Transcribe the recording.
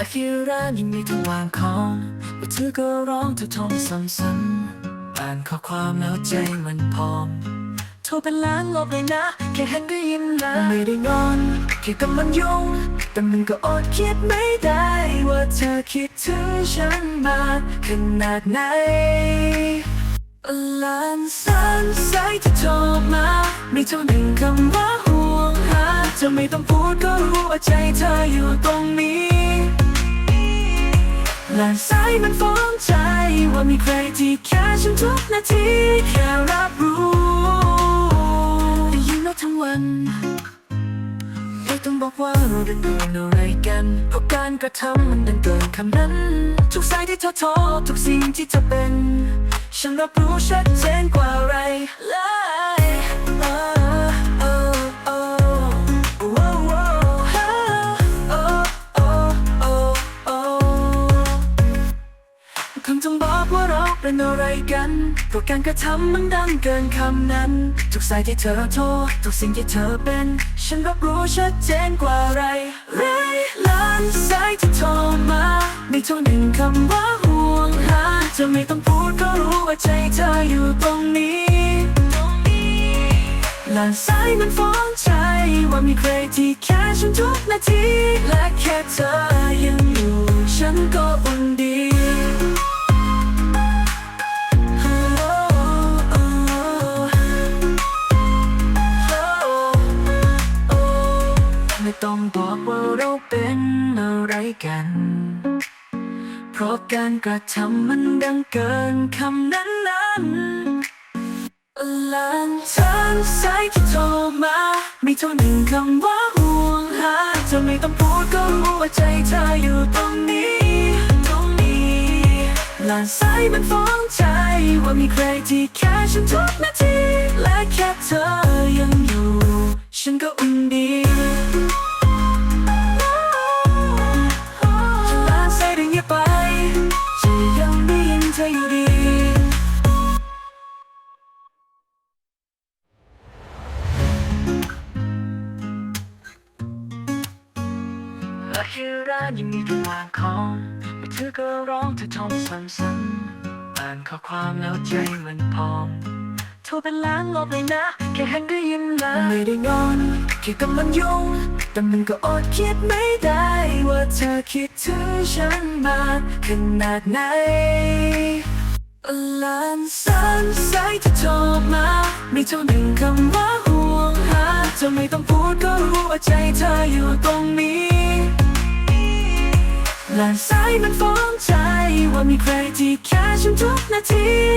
อาคิระยังมีทุกวางของมือถือก็ร้องเธอโทรซ้ำๆอ่านข้อความแล้วใจมันพองโทรเป็นล้านรอบเลยนะ แค่เห็นได้ยินแล้วไม่ได้งอนแค่กำลังยุ่ง แต่มันก็อดคิดไม่ได้ ว่าเธอคิดถึงฉันมากขนาดไหนล้านสันสายที่โทรมามีเท่าหนึ่งคำว่าห่วงหาจะไม่ต้องพูดก็รู้ว่าใจเธออยู่ตรงนี้ ลานสายมันฟ้องใจ ว่ามีใครที่แค่ฉันทุกนาทีแค่รับรู้ได้ยินแล้วทั้งวันไม่ต้องบอกว่าเราเดินเดินอะไรกันเพราะการกระทำมันดันเกินคำนั้น ทุกสายที่เธอโทรทุกสิ่งที่เธอเป็น ฉันรับรู้ชัดเจนกว่าอะไรเลย คงต้องบอกว่าเราเป็นอะไรกันเพราะการกระทำมันดังเกินคำนั้น ทุกสายที่เธอโทรทุกสิ่งที่เธอเป็น ฉันรับรู้ชัดเจนกว่าอะไรล้านสายที่โทรมาไม่เท่าหนึ่งคำว่าห่วงหาจะไม่ต้องพูดก็รู้ว่าใจเธออยู่ตรงนี้ตรงนี้ล้านสายมันฟ้องใจว่ามีใครที่แค่ฉันทุกนาทีและแค่เธอยังอยู่ ฉันก็อุ่นดี ต้องบอกว่าเราเป็นอะไรกัน เพราะการกระทำมันดังเกินคำนั้นนั้นลานทางสายที่โทรมา มีเท่าหนึ่งคำว่าห่วงหาจะไม่ต้องพูดก็รู้ว่าใจเธออยู่ตรงนี้ ตรงนี้ลานสายมันฟ้องใจ ว่ามีใครที่แค่ฉันทุกนาทีและแค่เธอยังอยู่ และคือร้านยังมีทุกวางของมือถือก็ร้องเธอโทรซ้ำๆอ่านข้อความแล้วใจมันพองโทรเป็นล้านรอบเลยนะ แค่เห็นได้ยินแล้วไม่ได้งอนแค่กำลังยุ่งแต่มันก็อดคิดไม่ได้ว่าเธอคิดถึงฉันมากขนาดไหนล้านสันสายที่โทรมามีเท่าหนึ่งคำว่าห่วงหาจะไม่ต้องพูดก็รู้ว่าใจเธออยู่ตรงนี้ ละสายมันฟ้องใจว่ามีใครที่แค่ฉันทุกนาที